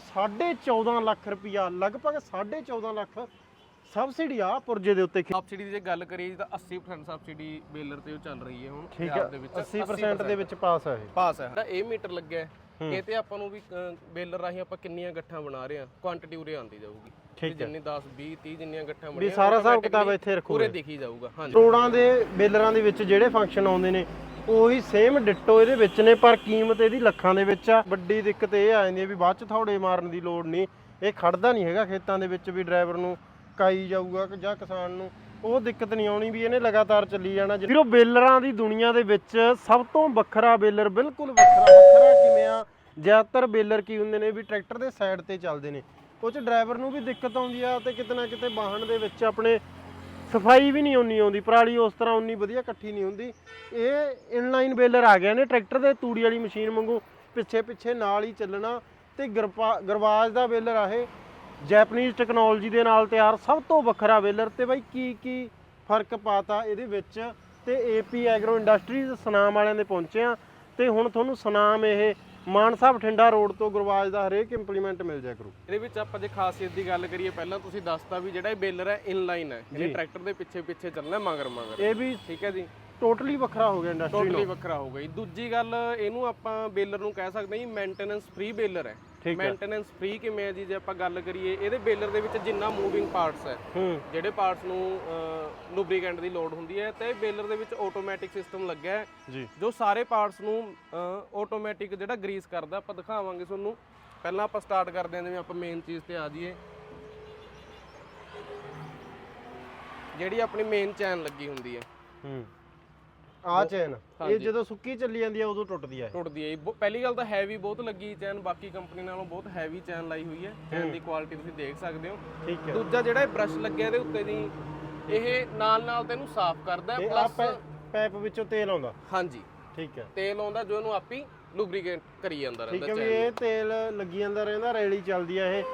14.5 ਲੱਖ ਰੁਪਇਆ ਲਗਭਗ 14.5 ਲੱਖ ਸਬਸਿਡੀ ਆ ਪੁਰਜੇ ਦੇ ਉੱਤੇ ਖੇ- ਸਬਸਿਡੀ ਦੀ ਜੇ ਗੱਲ ਕਰੀਏ ਤਾਂ 80% ਸਬਸਿਡੀ ਬੇਲਰ ਤੇ ਉਹ ਚੱਲ ਰਹੀ ਹੈ ਹੁਣ ਠੀਕ ਪੰਜਾਬ ਹੈ ਦੇ ਵਿੱਚ। 80% ਦੇ ਵਿੱਚ ਪਾਸ ਆ ਇਹ। ਪਾਸ ਹੈ ਜਿਹੜਾ ਇਹ ਮੀਟਰ ਲੱਗਿਆ ਹੈ, ਇਹ ਤੇ ਆਪਾਂ ਨੂੰ ਵੀ ਅ, ਬੇਲਰ ਰਾਹੀਂ ਆਪਾਂ ਕਿੰਨੀਆਂ ਗੱਠਾਂ ਬਣਾ ਰਹੇ ਹਾਂ ਕੁਆਂਟੀਟੀ ਉਰੇ ਆਉਂਦੀ ਜਾਊਗੀ। ਠੀਕ ਜਿੰਨੀ 10 20 30 ਜਿੰਨੀਆਂ ਗੱਠਾਂ ਬਣੀਆਂ ਸਾਰਾ ਹਿਸਾਬ automatically ਕਿਤਾਬ ਇੱਥੇ ਰੱਖੋ ਪੂਰੇ ਦਿਖੀ ਜਾਊਗਾ। ਹਾਂਜੀ। ਕਰੋੜਾਂ ਦੇ ਬੇਲਰਾਂ ਦੇ ਵਿੱਚ ਜਿਹੜੇ ਫੰਕਸ਼ਨ ਆਉਂਦੇ ਨੇ ਉਹੀ ਸੇਮ ਡਿੱਟੋ ਇਹਦੇ ਵਿੱਚ ਨੇ, ਪਰ ਕੀਮਤ ਇਹਦੀ ਲੱਖਾਂ ਦੇ ਵਿੱਚ ਆ। ਵੱਡੀ ਦਿੱਕਤ ਇਹ ਆ ਜਾਂਦੀ ਹੈ ਵੀ ਬਾਅਦ ਚ ਥੋੜੇ ਮਾਰਨ ਦੀ ਲੋੜ ਨਹੀਂ। ਇਹ ਖੜਦਾ ਨਹੀਂ ਹੈਗਾ ਖੇਤਾਂ ਦੇ ਵਿੱਚ ਵੀ ਡਰਾਈਵਰ ਨੂੰ, ਕਾਈ ਜਾਊਗਾ ਜਾਂ ਕਿਸਾਨ ਨੂੰ। ਉਹ ਦਿੱਕਤ ਨਹੀਂ ਆਉਣੀ ਵੀ ਇਹਨੇ ਲਗਾਤਾਰ ਚੱਲੀ ਜਾਣਾ। ਵੀਰੋ, ਬੇਲਰਾਂ ਦੀ ਦੁਨੀਆ ਦੇ ਵਿੱਚ ਸਭ ਤੋਂ ਵੱਖਰਾ ਬੇਲਰ, ਬਿਲਕੁਲ ਵੱਖਰਾ। ਵੱਖਰਾ ਕਿਵੇਂ ਆ? ਜ਼ਿਆਦਾਤਰ ਬੇਲਰ ਕੀ ਹੁੰਦੇ ਨੇ ਵੀ ਟਰੈਕਟਰ ਦੇ ਸਾਈਡ ਤੇ ਚੱਲਦੇ ਨੇ। ਉਹ ਚ ਡਰਾਈਵਰ ਨੂੰ ਵੀ ਦਿੱਕਤ ਆਉਂਦੀ ਆ ਤੇ ਕਿਤੇ ਨਾ ਕਿਤੇ ਵਾਹਨ ਦੇ ਵਿੱਚ ਆਪਣੇ ਸਫ਼ਾਈ ਵੀ ਨਹੀਂ ਉਨੀ ਆਉਂਦੀ, ਪਰਾਲੀ ਉਸ ਤਰ੍ਹਾਂ ਉਨੀ ਵਧੀਆ ਇਕੱਠੀ ਨਹੀਂ ਹੁੰਦੀ। ਇਹ ਇਨਲਾਈਨ ਬੇਲਰ ਆ ਗਿਆ ਨੇ, ਟਰੈਕਟਰ ਦੇ ਤੂੜੀ ਵਾਲੀ ਮਸ਼ੀਨ ਵਾਂਗੂ ਪਿੱਛੇ ਪਿੱਛੇ ਨਾਲ ਹੀ ਚੱਲਣਾ ਤੇ ਗਰਪਾ- ਗਰਵਾਜ ਦਾ ਬੇਲਰ ਆ ਇਹ। ਜੈਪਨੀਜ਼ ਟੈਕਨੋਲੋਜੀ ਦੇ ਨਾਲ ਤਿਆਰ, ਸਭ ਤੋਂ ਵੱਖਰਾ ਬੇਲਰ ਤੇ ਬਾਈ ਕੀ ਕੀ ਫ਼ਰਕ ਪਾਤਾ ਇਹਦੇ ਵਿੱਚ ਤੇ ਏਪੀ ਐਗਰੋ ਇੰਡਸਟਰੀਜ਼ ਸਨਾਮ ਵਾਲਿਆਂ ਦੇ ਪਹੁੰਚੇ ਆ। ਤੇ ਹੁਣ ਤੁਹਾਨੂੰ ਸਨਾਮ ਇਹ ਮਾਨਸਾ ਬਠਿੰਡਾ ਰੋਡ ਤੋਂ ਗੁਰਵਾਜ ਦਾ ਹਰੇਕ ਇੰਪਲੀਮੈਂਟ ਮਿਲ ਜਾਇਆ ਕਰੂ। ਇਹਦੇ ਵਿੱਚ ਆਪਾਂ ਜੇ ਖਾਸੀਅਤ ਦੀ ਗੱਲ ਕਰੀਏ ਪਹਿਲਾਂ ਤੁਸੀਂ ਦੱਸਤਾ ਵੀ ਜਿਹੜਾ ਇਹ ਬੇਲਰ ਹੈ ਇਨਲਾਈਨ ਹੈ ਇਹਨੇ ਟਰੈਕਟਰ ਦੇ ਪਿੱਛੇ ਪਿੱਛੇ ਚੱਲਣਾ ਮਗਰ ਮਗਰ ਇਹ ਵੀ ਠੀਕ ਹੈ ਜੀ। ਟੋਟਲੀ ਵੱਖਰਾ ਹੋ ਗਿਆ ਇੰਡਸਟਰੀ ਟੋਟਲੀ ਵੱਖਰਾ ਹੋ ਗਈ ਦੂਜੀ ਗੱਲ ਇਹਨੂੰ ਆਪਾਂ ਬੇਲਰ ਨੂੰ ਕਹਿ ਸਕਦੇ ਹਾਂ ਜੀ ਮੇਨਟੇਨੈਂਸ ਫ੍ਰੀ ਬੇਲਰ ਹੈ। ਠੀਕ ਹੈ ਮੇਨਟੇਨੈਂਸ ਫ੍ਰੀ ਕਿਵੇਂ ਹੈ ਜੀ ਜੇ ਆਪਾਂ ਗੱਲ ਕਰੀਏ ਇਹਦੇ ਬੇਲਰ ਦੇ ਵਿੱਚ ਜਿੰਨਾ ਮੂਵਿੰਗ ਪਾਰਟਸ ਹੈ ਜਿਹੜੇ ਪਾਰਟਸ ਨੂੰ ਲੁਬਰੀਕੈਂਟ ਦੀ ਲੋਡ ਹੁੰਦੀ ਹੈ ਤੇ ਬੇਲਰ ਦੇ ਵਿੱਚ ਆਟੋਮੈਟਿਕ ਸਿਸਟਮ ਲੱਗਿਆ ਹੈ ਜੀ। ਜੋ ਸਾਰੇ ਪਾਰਟਸ ਨੂੰ ਆਟੋਮੈਟਿਕ ਜਿਹੜਾ ਗਰੀਸ ਕਰਦਾ ਆਪਾਂ ਦਿਖਾਵਾਂਗੇ ਤੁਹਾਨੂੰ। ਪਹਿਲਾਂ ਆਪਾਂ ਸਟਾਰਟ ਕਰਦੇ ਹਾਂ ਜਿਵੇਂ ਆਪਾਂ ਮੇਨ ਚੀਜ਼ ਤੇ ਆ ਜਾਈਏ। ਜਿਹੜੀ ਆਪਣੀ ਮੇਨ ਚੈਨ ਲੱਗੀ ਹੁੰਦੀ ਹੈ। ਹੂੰ। ਆ ਚੈਨ ਇਹ ਜਦੋਂ ਸੁੱਕੀ ਚੱਲੀ ਜਾਂਦੀ ਆ ਉਦੋਂ ਟੁੱਟਦੀ ਆ ਇਹ। ਟੁੱਟਦੀ ਹੈ ਜੀ। ਪਹਿਲੀ ਗੱਲ ਤਾਂ ਹੈਵੀ ਬਹੁਤ ਲੱਗੀ ਚੈਨ ਬਾਕੀ ਕੰਪਨੀ ਨਾਲੋਂ ਬਹੁਤ ਹੈਵੀ ਚੈਨ ਲਾਈ ਹੋਈ ਹੈ ਚੈਨ ਦੀ ਕੁਆਲਿਟੀ ਤੁਸੀਂ ਦੇਖ ਸਕਦੇ ਹੋ। ਠੀਕ ਹੈ। ਦੂਜਾ ਜਿਹੜਾ ਇਹ ਬ੍ਰਸ਼ ਲੱਗਿਆ ਇਹਦੇ ਉੱਤੇ ਦੀ ਇਹ ਨਾਲ ਨਾਲ ਤੈਨੂੰ ਸਾਫ਼ ਕਰਦਾ ਤੇ ਆ ਪਲੱਸ ਪੈਪ ਵਿੱਚੋਂ ਤੇਲ ਆਉਂਦਾ। ਹਾਂਜੀ। ਠੀਕ ਹੈ। ਤੇਲ ਆਉਂਦਾ ਜੋ ਇਹਨੂੰ ਆਪੀ ਲੁਬਰੀਕੇਟ ਕਰੀ ਜਾਂਦਾ ਠੀਕ ਰਹਿੰਦਾ ਹੈ ਇਹ ਤੇਲ ਲੱਗੀ ਜਾਂਦਾ ਰਹਿੰਦਾ ਰੈਲੀ ਚੱਲਦੀ ਆ ਇਹ।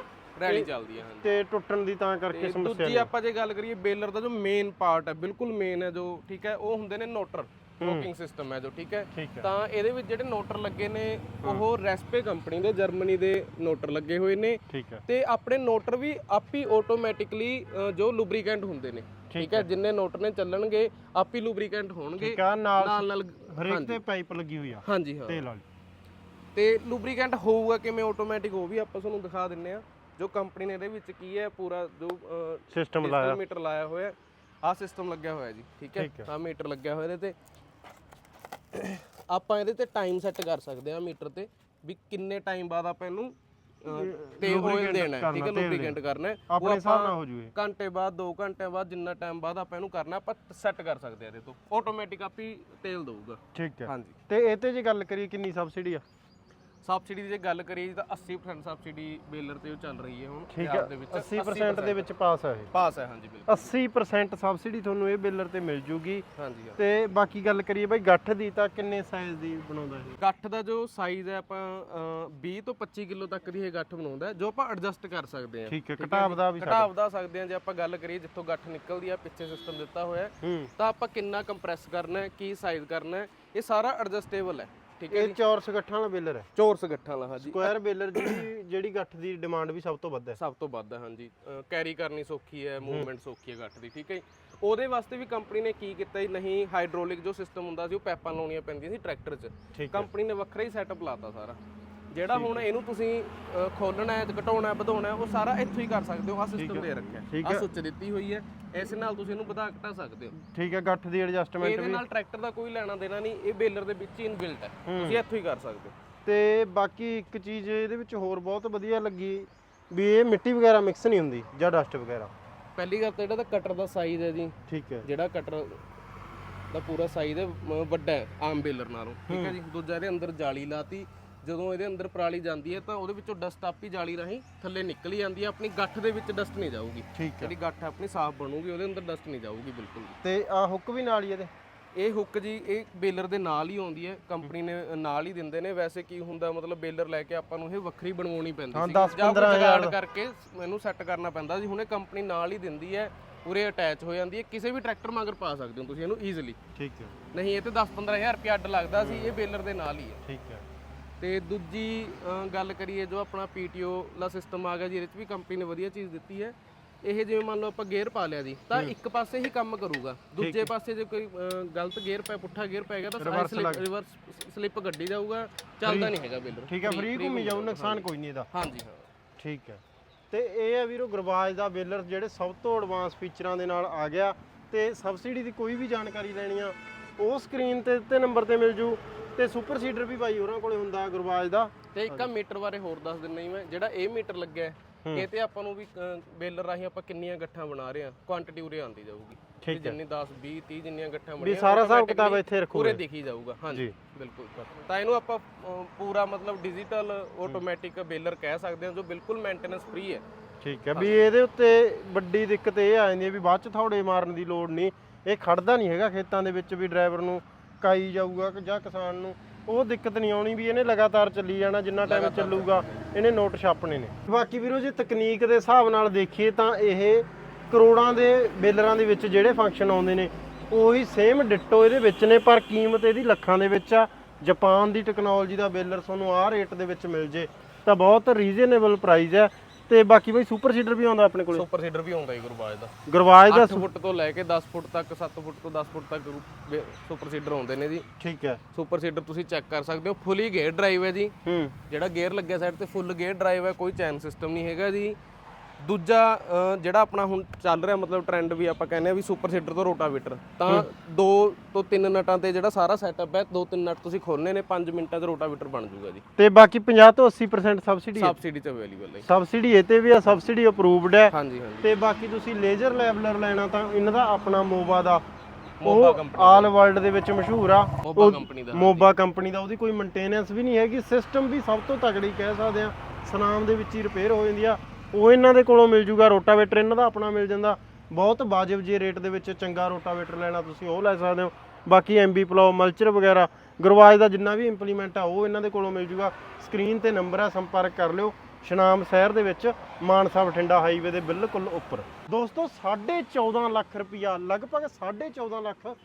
ਰੈਲੀ ਚੱਲਦੀ ਹੈ ਹਾਂਜੀ। ਤੇ ਟੁੱਟਣ ਦੀ ਤਾਂ ਕਰਕੇ ਤੇ ਸਮੱਸਿਆ ਦੂਜੀ ਆਪਾਂ ਜੇ ਗੱਲ ਕਰੀਏ ਬੇਲਰ ਦਾ ਜੋ ਮੇਨ ਪਾਰਟ ਹੈ ਬਿਲਕੁਲ ਮੇਨ ਹੈ ਜੋ ਠੀਕ ਹੈ ਉਹ ਹੁੰਦੇ ਨੇ ਨੋਟਰ। ਲੋਕਿੰਗ ਸਿਸਟਮ ਹੈ ਜੋ ਠੀਕ ਹੈ? ਠੀਕ ਹੈ। ਤਾਂ ਇਹਦੇ ਵਿੱਚ ਜਿਹੜੇ ਨੋਟਰ ਲੱਗੇ ਨੇ ਉਹ ਰੈਸਪੇ ਕੰਪਨੀ ਦੇ ਜਰਮਨੀ ਦੇ ਨੋਟਰ ਲੱਗੇ ਹੋਏ ਨੇ। ਠੀਕ ਹੈ। ਤੇ ਆਪਣੇ ਨੋਟਰ ਵੀ ਆਪ ਹੀ ਆਟੋਮੈਟਿਕਲੀ ਜੋ ਲੁਬਰੀਕੈਂਟ ਹੁੰਦੇ ਨੇ। ਠੀਕ ਹੈ। ਜਿੰਨੇ ਨੋਟਰ ਨੇ ਚੱਲਣਗੇ ਆਪ ਹੀ ਲੁਬਰੀਕੈਂਟ ਹੋਣਗੇ। ਠੀਕ ਆ ਨਾਲ ਨਾਲ ਨਾਲ ਹਰੇਕ ਤੇ ਪਾਈਪ ਲੱਗੀ ਹੋਈ ਆ। ਹਾਂਜੀ ਹਾਂ। ਤੇਲ ਵਾਲੀ ਤੇ ਲੁਬਰੀਕੈਂਟ ਹੋਊਗਾ ਕਿਵੇਂ ਆਟੋਮੈਟਿਕ ਉਹ ਵੀ ਆਪਾਂ ਤੁਹਾਨੂੰ ਦਿਖਾ ਦਿੰਨੇ ਆ। ਜੋ ਕੰਪਨੀ ਨੇ ਇਹਦੇ ਵਿੱਚ ਕੀ ਹੈ ਪੂਰਾ ਜੋ ਸਿਸਟਮ ਲਾਇਆ। ਮੀਟਰ ਲਾਇਆ ਹੋਇਆ। ਆ ਸਿਸਟਮ ਲੱਗਿਆ ਹੋਇਆ ਜੀ ਠੀਕ ਹੈ? ਠੀਕ ਹੈ। ਮੀਟਰ ਲੱਗਿਆ ਹੋਇਆ ਇਹਦੇ ਤੇ। ਆਪਾਂ ਇਹਦੇ ਤੇ ਟਾਈਮ ਸੈੱਟ ਕਰ ਸਕਦੇ ਆ ਮੀਟਰ ਤੇ ਵੀ ਕਿੰਨੇ ਟਾਈਮ ਬਾਅਦ ਆਪਾਂ ਇਹਨੂੰ ਤੇ ਆਇਲ ਦੇਣਾ ਹੈ, ਠੀਕ ਹੈ ਲੁਬਰੀਕੈਂਟ ਕਰਨਾ ਹੈ। ਉਹ ਆਪਣੇ ਹਿਸਾਬ ਆਪਾਂ ਨਾਲ ਹੋ ਜੂਏ। ਘੰਟੇ ਬਾਅਦ 2 ਘੰਟਿਆਂ ਬਾਅਦ ਜਿੰਨਾ ਟਾਈਮ ਬਾਅਦ ਆਪਾਂ ਇਹਨੂੰ ਕਰਨਾ ਆਪਾਂ ਸੈੱਟ ਕਰ ਸਕਦੇ ਆ ਇਹਦੇ ਤੋਂ। ਆਟੋਮੈਟਿਕ ਆਪੀ ਤੇਲ ਦਊਗਾ। ਠੀਕ ਹੈ। ਹਾਂਜੀ। ਤੇ ਇਹ ਤੇ ਜੇ ਗੱਲ ਕਰੀਏ ਕਿੰਨੀ ਸਬਸਿਡੀ ਆ? ਸਬਸਿਡੀ ਦੀ ਜੇ ਗੱਲ ਕਰੀਏ ਤਾਂ 80% ਸਬਸਿਡੀ ਬੇਲਰ ਤੇ ਉਹ ਚੱਲ ਰਹੀ ਹੈ ਹੁਣ ਠੀਕ ਹੈ ਪੰਜਾਬ ਦੇ ਵਿੱਚ। 80% ਦੇ ਵਿੱਚ ਪਾਸ ਆ ਇਹ। ਪਾਸ ਹੈ ਹਾਂਜੀ ਬਿਲਕੁਲ। 80% ਸਬਸਿਡੀ ਤੁਹਾਨੂੰ ਇਹ ਬੇਲਰ ਤੇ ਮਿਲ ਜੂਗੀ। ਹਾਂਜੀ ਹਾਂ। ਤੇ ਬਾਕੀ ਗੱਲ ਕਰੀਏ ਬਾਈ ਗੱਠ ਦੀ ਤਾਂ ਕਿੰਨੇ ਸਾਈਜ਼ ਦੀ ਬਣਾਉਂਦਾ ਇਹ? ਗੱਠ ਦਾ ਜੋ ਸਾਈਜ਼ ਹੈ ਆਪਾਂ ਅਹ, 20 ਤੋਂ 25 ਕਿਲੋ ਤੱਕ ਦੀ ਇਹ ਗੱਠ ਬਣਾਉਂਦਾ ਹੈ, ਜੋ ਆਪਾਂ ਐਡਜਸਟ ਕਰ ਸਕਦੇ ਹਾਂ। ਠੀਕ ਹੈ ਘਟਾਵ ਦਾ ਵੀ ਘਟਾਵ ਦਾ ਸਕਦੇ ਹਾਂ ਜੇ ਆਪਾਂ ਗੱਲ ਕਰੀਏ ਜਿੱਥੋਂ ਗੱਠ ਨਿਕਲਦੀ ਆ ਪਿੱਛੇ ਸਿਸਟਮ ਦਿੱਤਾ ਹੋਇਆ ਹੈ ਹੂੰ। ਤਾਂ ਆਪਾਂ ਕਿੰਨਾ ਕੰਪਰੈਸ ਕਰਨਾ ਹੈ ਕੀ ਸਾਈਜ਼ ਕਰਨਾ ਹੈ ਇਹ ਸਾਰਾ ਐਡਜਸਟੇਬਲ ਹੈ। ਠੀਕ ਹੈ ਇਹ ਚੌਰਸ ਗੱਠਾਂ ਵਾਲਾ ਬੇਲਰ ਹੈ। ਚੌਰਸ ਗੱਠਾਂ ਵਾਲਾ ਹਾਂਜੀ। ਸਕੁਆਇਰ ਬੇਲਰ ਦੀ ਜਿਹੜੀ ਗੱਠ ਦੀ ਡਿਮਾਂਡ ਵੀ ਸਭ ਤੋਂ ਵੱਧ ਹੈ। ਸਭ ਤੋਂ ਵੱਧ ਹੈ ਹਾਂਜੀ। ਕੈਰੀ ਕਰਨੀ ਸੌਖੀ ਹੈ ਮੂਵਮੈਂਟ ਸੌਖੀ ਹੈ ਗੱਠ ਦੀ ਠੀਕ ਹੈ ਜੀ। ਉਹਦੇ ਵਾਸਤੇ ਵੀ ਕੰਪਨੀ ਨੇ ਕੀ ਕੀਤਾ ਜੀ? ਨਹੀਂ ਹਾਈਡ੍ਰੋਲਿਕ ਜੋ ਸਿਸਟਮ ਹੁੰਦਾ ਸੀ ਉਹ ਪੈਪਾਂ ਲਾਉਣੀਆਂ ਪੈਂਦੀਆਂ ਸੀ ਟਰੈਕਟਰ 'ਚ। ਠੀਕ ਕੰਪਨੀ ਨੇ ਵੱਖਰਾ ਹੀ ਸੈਟਅਪ ਲਾਤਾ ਸਾਰਾ। ਜਿਹੜਾ ਹੁਣ ਇਹਨੂੰ ਤੁਸੀਂ ਖੋਲਣਾ ਹੈ ਘਟਾਉਣਾ ਹੈ ਵਧਾਉਣਾ ਹੈ ਉਹ ਸਾਰਾ ਇੱਥੋਂ ਹੀ ਕਰ ਸਕਦੇ ਹੋ। ਆ ਸਿਸਟਮ ਦੇ ਰੱਖਿਆ ਆ ਸੁੱਚ ਦਿੱਤੀ ਹੋਈ ਹੈ। ਇਸ ਨਾਲ ਤੁਸੀਂ ਇਹਨੂੰ ਵਧਾ ਘਟਾ ਸਕਦੇ ਹੋ। ਠੀਕ ਹੈ ਗੱਠ ਦੀ ਐਡਜਸਟਮੈਂਟ ਇਹਦੇ ਨਾਲ ਟਰੈਕਟਰ ਦਾ ਕੋਈ ਲੈਣਾ ਦੇਣਾ ਨਹੀਂ ਇਹ ਬੇਲਰ ਦੇ ਵਿੱਚ ਹੀ ਇਨਬਿਲਟ ਹੈ। ਤੁਸੀਂ ਇੱਥੋਂ ਹੀ ਕਰ ਸਕਦੇ ਹੋ। ਤੇ ਬਾਕੀ ਇੱਕ ਚੀਜ਼ ਇਹਦੇ ਵਿੱਚ ਹੋਰ ਬਹੁਤ ਵਧੀਆ ਲੱਗੀ ਵੀ ਇਹ ਮਿੱਟੀ ਵਗੈਰਾ ਮਿਕਸ ਨਹੀਂ ਹੁੰਦੀ ਜਾਂ ਡਸਟ ਵਗੈਰਾ। ਪਹਿਲੀ ਗੱਲ ਤਾਂ ਜਿਹੜਾ ਤਾਂ ਕਟਰ ਦਾ ਸਾਈਜ਼ ਹੈ ਜੀ। ਠੀਕ ਹੈ। ਜਿਹੜਾ ਕਟਰ ਦਾ ਪੂਰਾ ਸਾਈਜ਼ ਹੈ ਵੱਡਾ ਹੈ ਆਮ ਬੇਲਰ ਨਾਲੋਂ। ਠੀਕ ਹੈ। ਜੀ। ਦੂਜਾ ਇਹਦੇ ਅੰਦਰ ਜਾਲੀ ਲਾਤੀ ਜਦੋਂ ਇਹਦੇ ਅੰਦਰ ਪਰਾਲੀ ਜਾਂਦੀ ਹੈ ਤਾਂ ਉਹਦੇ ਵਿੱਚੋਂ ਡਸਟ ਆਪੀ ਜਾਲੀ ਰਾਹੀਂ ਥੱਲੇ ਨਿਕਲ ਹੀ ਜਾਂਦੀ ਹੈ ਆਪਣੀ ਗੱਠ ਦੇ ਵਿੱਚ ਡਸਟ ਨਹੀਂ ਜਾਊਗੀ। ਠੀਕ ਹੈ। ਜਿਹੜੀ ਗੱਠ ਆਪਣੀ ਸਾਫ਼ ਬਣੂਗੀ ਉਹਦੇ ਅੰਦਰ ਡਸਟ ਨਹੀਂ ਜਾਊਗੀ ਬਿਲਕੁਲ ਵੀ। ਤੇ ਆ ਹੁੱਕ ਵੀ ਨਾਲ ਹੀ ਇਹਦੇ? ਇਹ ਹੁੱਕ ਜੀ ਇਹ ਬੇਲਰ ਦੇ ਨਾਲ ਹੀ ਆਉਂਦੀ ਹੈ ਕੰਪਨੀ ਨੇ ਨਾਲ ਹੀ ਦਿੰਦੇ ਨੇ। ਵੈਸੇ ਕੀ ਹੁੰਦਾ ਮਤਲਬ ਬੇਲਰ ਲੈ ਕੇ ਆਪਾਂ ਨੂੰ ਇਹ ਵੱਖਰੀ ਬਣਵਾਉਣੀ ਪੈਂਦੀ ਹਾਂ, ਸੀ 10 ਜਾਂ ਕੋਈ 15 ਜੁਗਾੜ ਕਰਕੇ ਮੈਨੂੰ ਸੈੱਟ ਕਰਨਾ ਪੈਂਦਾ ਸੀ। ਹੁਣ ਇਹ ਕੰਪਨੀ ਨਾਲ ਹੀ ਦਿੰਦੀ ਹੈ ਪੂਰੇ ਅਟੈਚ ਹੋ ਜਾਂਦੀ ਹੈ। ਕਿਸੇ ਵੀ ਟਰੈਕਟਰ ਮਗਰ ਪਾ ਸਕਦੇ ਹੋ ਤੁਸੀਂ ਇਹਨੂੰ ਈਜ਼ੀਲੀ ਠੀਕ ਹੈ। ਨਹੀਂ ਇਹ ਤੇ 10 15000 ਰੁਪਏ ਅੱਡ ਲੱਗਦਾ ਸੀ ਇਹ ਬੇਲਰ ਦੇ ਨਾਲ ਹੀ ਹੈ। ਠੀਕ ਹੈ। ਤੇ ਦੂਜੀ ਗੱਲ ਕਰੀਏ ਜੋ ਆਪਣਾ ਪੀਟੀਓ ਦਾ ਸਿਸਟਮ ਆ ਗਿਆ ਜਿਹਦੇ ਵਿੱਚ ਵੀ ਕੰਪਨੀ ਨੇ ਵਧੀਆ ਚੀਜ਼ ਦਿੱਤੀ ਹੈ। ਇਹ ਜਿਵੇਂ ਮੰਨ ਲਓ ਆਪਾਂ ਗੇਅਰ ਪਾ ਲਿਆ ਜੀ ਤਾਂ ਇੱਕ ਪਾਸੇ ਹੀ ਕੰਮ ਕਰੂਗਾ। ਦੂਜੇ ਪਾਸੇ ਜੇ ਕੋਈ ਗਲਤ ਗੇਅਰ ਪੈ ਪੁੱਠਾ ਗੇਅਰ ਪੈ ਗਿਆ ਤਾਂ ਰਿਵਰਸ ਸਲਿੱਪ ਗੱਡੀ ਜਾਊਗਾ ਚੱਲਦਾ ਨਹੀਂ ਹੈਗਾ ਬੇਲਰ ਠੀਕ ਹੈ ਫ੍ਰੀ ਘੁੰਮੀ ਜਾਊ ਨੁਕਸਾਨ ਕੋਈ ਨਹੀਂ ਇਹਦਾ। ਹਾਂਜੀ ਹਾਂ। ਠੀਕ ਹੈ। ਤੇ ਇਹ ਹੈ ਵੀਰੋ ਗਰਵਾਜ ਦਾ ਬੇਲਰ ਜਿਹੜੇ ਸਭ ਤੋਂ ਐਡਵਾਂਸ ਫੀਚਰਾਂ ਦੇ ਨਾਲ ਆ ਗਿਆ ਤੇ ਸਬਸਿਡੀ ਦੀ ਕੋਈ ਵੀ ਜਾਣਕਾਰੀ ਲੈਣੀ ਆ ਉਹ ਸਕਰੀਨ ਤੇ ਦਿੱਤੇ ਨੰਬਰ ਤੇ ਮਿਲ ਜੂ। ਤੇ ਸੁਪਰ ਸੀਡਰ ਵੀ ਬਾਈ ਹੋਰਾਂ ਕੋਲੇ ਹੁੰਦਾ ਗਰਵਾਜ ਦਾ। ਤੇ ਇੱਕ ਆ ਮੀਟਰ ਬਾਰੇ ਹੋਰ ਦੱਸ ਦਿੰਦਾ ਜੀ ਮੈਂ ਜਿਹੜਾ ਇਹ ਮੀਟਰ ਲੱਗਿਆ ਹੈ, ਇਹ ਤੇ ਆਪਾਂ ਨੂੰ ਵੀ ਅ, ਬੇਲਰ ਰਾਹੀਂ ਆਪਾਂ ਕਿੰਨੀਆਂ ਗੱਠਾਂ ਬਣਾ ਰਹੇ ਹਾਂ ਕੁਆਂਟੀਟੀ ਉਰੇ ਆਉਂਦੀ ਜਾਊਗੀ। ਵੀ ਜਿੰਨੀ 10 20 30 ਜਿੰਨੀਆਂ ਗੱਠਾਂ ਬਣੀਆਂ ਸਾਰਾ ਹਿਸਾਬ automatically ਕਿਤਾਬ ਇੱਥੇ ਰੱਖੋ ਪੂਰੇ ਦਿਖੀ ਜਾਊਗਾ ਹਾਂਜੀ ਜੀ। ਬਿਲਕੁਲ ਤਾਂ ਇਹਨੂੰ ਆਪਾਂ ਅ, ਪੂਰਾ ਮਤਲਬ ਡਿਜੀਟਲ ਆਟੋਮੈਟਿਕ ਬੇਲਰ ਕਹਿ ਸਕਦੇ ਹਾਂ ਜੋ ਬਿਲਕੁਲ ਮੇਨਟੇਨੈਂਸ ਫ੍ਰੀ ਹੈ। ਠੀਕ ਹੈ। ਵੀ ਇਹਦੇ ਉੱਤੇ ਵੱਡੀ ਦਿੱਕਤ ਇਹ ਆ ਜਾਂਦੀ ਹੈ ਵੀ ਬਾਅਦ ਚ ਥੌੜੇ ਮਾਰਨ ਦੀ ਲੋੜ ਨਹੀਂ। ਇਹ ਖੜਦਾ ਨਹੀਂ ਹੈਗਾ ਖੇਤਾਂ ਦੇ ਵਿੱਚ ਵੀ ਡਰਾਈਵਰ ਨੂੰ। ਕਾਈ ਜਾਊਗਾ ਕਿ ਜਾਂ ਕਿਸਾਨ ਨੂੰ ਉਹ ਦਿੱਕਤ ਨਹੀਂ ਆਉਣੀ ਵੀ ਇਹਨੇ ਲਗਾਤਾਰ ਚੱਲੀ ਜਾਣਾ ਜਿੰਨਾ ਟਾਈਮ ਚੱਲੂਗਾ ਇਹਨੇ ਨੋਟ ਛਾਪਣੇ ਨੇ। ਬਾਕੀ ਵੀਰੋ ਜੀ ਤਕਨੀਕ ਦੇ ਹਿਸਾਬ ਨਾਲ ਦੇਖੀਏ ਤਾਂ ਇਹ ਕਰੋੜਾਂ ਦੇ ਬੇਲਰਾਂ ਦੇ ਵਿੱਚ ਜਿਹੜੇ ਫੰਕਸ਼ਨ ਆਉਂਦੇ ਨੇ ਉਹੀ ਸੇਮ ਡਿਟੋ ਇਹਦੇ ਵਿੱਚ ਨੇ ਪਰ ਕੀਮਤ ਇਹਦੀ ਲੱਖਾਂ ਦੇ ਵਿੱਚ ਆ। ਜਾਪਾਨ ਦੀ ਟੈਕਨੋਲੋਜੀ ਦਾ ਬੇਲਰ ਤੁਹਾਨੂੰ ਆਹ ਰੇਟ ਦੇ ਵਿੱਚ ਮਿਲ ਜੇ ਤਾਂ ਬਹੁਤ ਰੀਜ਼ਨੇਬਲ ਪ੍ਰਾਈਸ ਹੈ ਤੇ ਬਾਕੀ ਬਈ ਸੁਪਰ ਸੀਡਰ ਵੀ ਆਉਂਦਾ ਆਪਣੇ ਕੋਲੇ? ਸੁਪਰ ਸੀਡਰ ਵੀ ਆਉਂਦਾ ਜੀ ਗੁਰਬਾਜ ਦਾ। ਗਰਵਾਜ ਦਾ 8 ਫੁੱਟ ਤੋਂ ਲੈ ਕੇ 10 ਫੁੱਟ ਤੱਕ 7 ਫੁੱਟ ਤੋਂ 10 ਫੁੱਟ ਤੱਕ ਸੁਪਰ ਸੀਡਰ ਆਉਂਦੇ ਨੇ ਜੀ। ਠੀਕ ਹੈ। ਸੁਪਰ ਸੀਡਰ ਤੁਸੀਂ ਚੈੱਕ ਕਰ ਸਕਦੇ ਹੋ ਫੁੱਲੀ ਗੇਅਰ ਡਰਾਈਵ ਹੈ ਜੀ। ਹੂੰ। ਜਿਹੜਾ ਗੇਅਰ ਲੱਗਿਆ ਸਾਈਡ ਤੇ ਫੁੱਲ ਗੇਅਰ ਡਰਾਈਵ ਹੈ ਕੋਈ ਚੈਨ ਸਿਸਟਮ ਨਹੀਂ ਹੈਗਾ ਜੀ। ਦੂਜਾ ਜਿਹੜਾ ਆਪਣਾ ਹੁਣ ਚੱਲ ਰਿਹਾ ਮਤਲਬ ਟ੍ਰੈਂਡ ਵੀ ਆਪਾਂ ਕਹਿੰਦੇ ਆ ਵੀ ਸੁਪਰ ਸੀਡਰ ਤੋਂ ਰੋਟਾਵੇਟਰ ਤਾਂ ਦੋ ਤੋਂ ਤਿੰਨ ਨਟਾਂ ਤੇ ਜਿਹੜਾ ਸਾਰਾ ਸੈਟਅਪ ਹੈ ਦੋ ਤਿੰਨ ਨਟ ਤੁਸੀਂ ਖੋਲਨੇ ਨੇ 5 ਮਿੰਟਾਂ 'ਚ ਰੋਟਾਵੇਟਰ ਬਣ ਜਾਊਗਾ ਜੀ। ਤੇ ਬਾਕੀ 50 ਤੋਂ 80% ਸਬਸਿਡੀ ਹੈ। ਸਬਸਿਡੀ 'ਚ ਅਵੇਲੇਬਲ ਹੈ ਸਬਸਿਡੀ ਇਹ ਤੇ ਵੀ ਆ ਸਬਸਿਡੀ ਅਪਰੂਵਡ ਹੈ। ਹਾਂਜੀ ਹਾਂਜੀ। ਤੇ ਬਾਕੀ ਤੁਸੀਂ ਲੇਜ਼ਰ ਲੈਵਲਰ ਲੈਣਾ ਤਾਂ ਇਹਨਾਂ ਦਾ ਆਪਣਾ ਮੋਬਾ ਦਾ। ਮੋਬਾ ਕੰਪਨੀ ਆਲ ਵਰਲਡ ਦੇ ਵਿੱਚ ਮਸ਼ਹੂਰ ਆ। ਮੋਬਾ ਕੰਪਨੀ ਦਾ। ਮੋਬਾ ਕੰਪਨੀ ਦਾ ਉਹਦੀ ਕੋਈ ਮੇਨਟੇਨੈਂਸ ਵੀ ਨਹੀਂ ਹੈਗੀ। ਸਿਸਟਮ ਵੀ ਸਭ ਤੋਂ ਤਗੜੀ ਕਹਿ ਸਕਦੇ ਆ। ਸਨਾਮ ਦੇ ਵਿੱਚ ਹੀ ਰਿਪੇਅਰ ਹੋ ਜਾਂਦੀ ਆ। ਉਹ ਇਹਨਾਂ ਦੇ ਕੋਲੋਂ ਮਿਲ ਜੂਗਾ ਰੋਟਾਵੇਟਰ, ਇਹਨਾਂ ਦਾ ਆਪਣਾ ਮਿਲ ਜਾਂਦਾ। ਬਹੁਤ ਵਾਜਬ ਜੇ ਰੇਟ ਦੇ ਵਿੱਚ ਚੰਗਾ ਰੋਟਾਵੇਟਰ ਲੈਣਾ ਤੁਸੀਂ, ਉਹ ਲੈ ਸਕਦੇ ਹੋ। ਬਾਕੀ ਐਮਬੀ ਪਲਾਓ, ਮਲਚਰ ਵਗੈਰਾ ਗਰਵਾਜ ਦਾ ਜਿੰਨਾ ਵੀ ਇੰਪਲੀਮੈਂਟ ਆ, ਉਹ ਇਹਨਾਂ ਦੇ ਕੋਲੋਂ ਮਿਲ ਜੂਗਾ। ਸਕਰੀਨ ਤੇ ਨੰਬਰ ਆ, ਸੰਪਰਕ ਕਰ ਲਿਓ। ਸ਼ਨਾਮ ਸ਼ਹਿਰ ਦੇ ਵਿੱਚ, ਮਾਨਸਾ ਬਠਿੰਡਾ ਹਾਈਵੇ ਦੇ ਬਿਲਕੁਲ ਉੱਪਰ। ਦੋਸਤੋ 14.5 ਲੱਖ ਰੁਪਇਆ ਲਗਭਗ 14.5 ਲੱਖ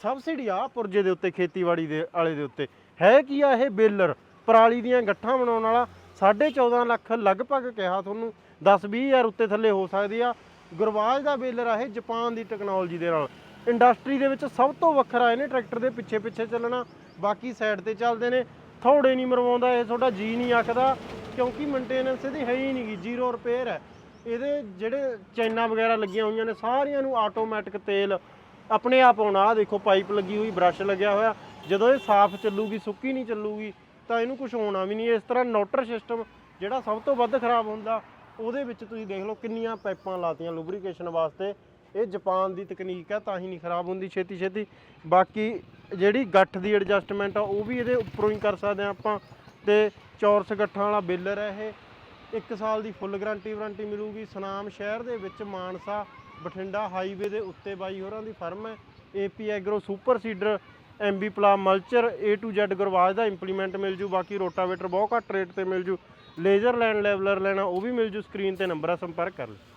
ਸਬਸਿਡੀ ਆ ਪੁਰਜੇ ਦੇ ਉੱਤੇ, ਖੇਤੀਬਾੜੀ ਦੇ ਆਲੇ ਦੇ ਉੱਤੇ। ਹੈ ਕੀ ਆ ਇਹ ਬੇਲਰ? ਪਰਾਲੀ ਦੀਆਂ ਗੱਠਾਂ ਬਣਾਉਣ ਵਾਲਾ 14.5 ਲੱਖ ਲਗਭਗ ਕਿਹਾ ਤੁਹਾਨੂੰ 10-20 ਹਜ਼ਾਰ ਉੱਤੇ ਥੱਲੇ ਹੋ ਸਕਦੀ ਆ। ਗੁਰਵਾਜ ਦਾ ਬੇਲਰ ਆ ਇਹ ਜਾਪਾਨ ਦੀ ਟੈਕਨੋਲੋਜੀ ਦੇ ਨਾਲ। ਇੰਡਸਟਰੀ ਦੇ ਵਿੱਚ ਸਭ ਤੋਂ ਵੱਖਰਾ ਇਹਨੇ ਟਰੈਕਟਰ ਦੇ ਪਿੱਛੇ ਪਿੱਛੇ ਚੱਲਣਾ, ਬਾਕੀ ਸਾਈਡ ਤੇ ਚੱਲਦੇ ਨੇ। ਥੋੜੇ ਨਹੀਂ ਮਰਵਾਉਂਦਾ, ਇਹ ਤੁਹਾਡਾ ਜੀ ਨਹੀਂ ਆਖਦਾ, ਕਿਉਂਕਿ ਮੇਨਟੇਨੈਂਸ ਇਹਦੀ ਹੈ ਹੀ ਨਹੀਂਗੀ ਜ਼ੀਰੋ ਰਿਪੇਅਰ ਹੈ। ਇਹਦੇ ਜਿਹੜੇ ਚੈਨਾਂ ਵਗੈਰਾ ਲੱਗੀਆਂ ਹੋਈਆਂ ਨੇ, ਸਾਰੀਆਂ ਨੂੰ ਆਟੋਮੈਟਿਕ ਤੇਲ ਆਪਣੇ ਆਪ ਆਉਣਾ। ਆਹ ਦੇਖੋ ਪਾਈਪ ਲੱਗੀ ਹੋਈ ਬ੍ਰਸ਼ ਲੱਗਿਆ ਹੋਇਆ। ਜਦੋਂ ਇਹ ਸਾਫ਼ ਚੱਲੂਗੀ, ਸੁੱਕੀ ਨਹੀਂ ਚੱਲੂਗੀ ਤਾਂ ਇਹਨੂੰ ਕੁਝ ਹੋਣਾ ਵੀ ਨਹੀਂ, ਇਸ ਤਰ੍ਹਾਂ ਨੋਟਰ ਸਿਸਟਮ ਜਿਹੜਾ ਸਭ ਤੋਂ ਵੱਧ ਖਰਾਬ ਹੁੰਦਾ, ਉਹਦੇ ਵਿੱਚ ਤੁਸੀਂ ਦੇਖ ਲਓ ਕਿੰਨੀਆਂ ਪਾਈਪਾਂ ਲਾਤੀਆਂ ਲੁਬਰੀਕੇਸ਼ਨ ਵਾਸਤੇ। ਇਹ ਜਾਪਾਨ ਦੀ ਤਕਨੀਕ ਹੈ ਤਾਂ ਹੀ ਨਹੀਂ ਖਰਾਬ ਹੁੰਦੀ ਛੇਤੀ ਛੇਤੀ। ਬਾਕੀ ਜਿਹੜੀ ਗੱਠ ਦੀ ਐਡਜਸਟਮੈਂਟ ਆ, ਉਹ ਵੀ ਇਹਦੇ ਉੱਪਰੋਂ ਹੀ ਕਰ ਸਕਦੇ ਆ ਆਪਾਂ। ਤੇ ਚੌਰਸ ਗੱਠਾਂ ਵਾਲਾ ਬੇਲਰ ਹੈ ਇਹ। ਇੱਕ ਸਾਲ ਦੀ ਫੁੱਲ ਗਾਰੰਟੀ ਵਾਰੰਟੀ ਮਿਲੂਗੀ। ਸਨਾਮ ਸ਼ਹਿਰ ਦੇ ਵਿੱਚ ਮਾਨਸਾ ਬਠਿੰਡਾ ਹਾਈਵੇ ਦੇ ਉੱਤੇ ਬਾਈ ਹੋਰਾਂ ਦੀ ਫਰਮ ਹੈ। AP agro super seeder MB plough mulcher A to Z ਗੁਰਵਾਜ ਦਾ ਇੰਪਲੀਮੈਂਟ ਮਿਲ ਜੂ, ਬਾਕੀ ਰੋਟਾਵੇਟਰ ਬਹੁਤ ਘੱਟ ਰੇਟ ਤੇ ਮਿਲ ਜੂ। ਲੇਜ਼ਰ ਲੈਣ ਲੈਵਲਰ ਲੈਣਾ, ਉਹ ਵੀ ਮਿਲ ਜੂ ਸਕਰੀਨ ਤੇ ਨੰਬਰ ਆ, ਸੰਪਰਕ ਕਰ ਲਓ।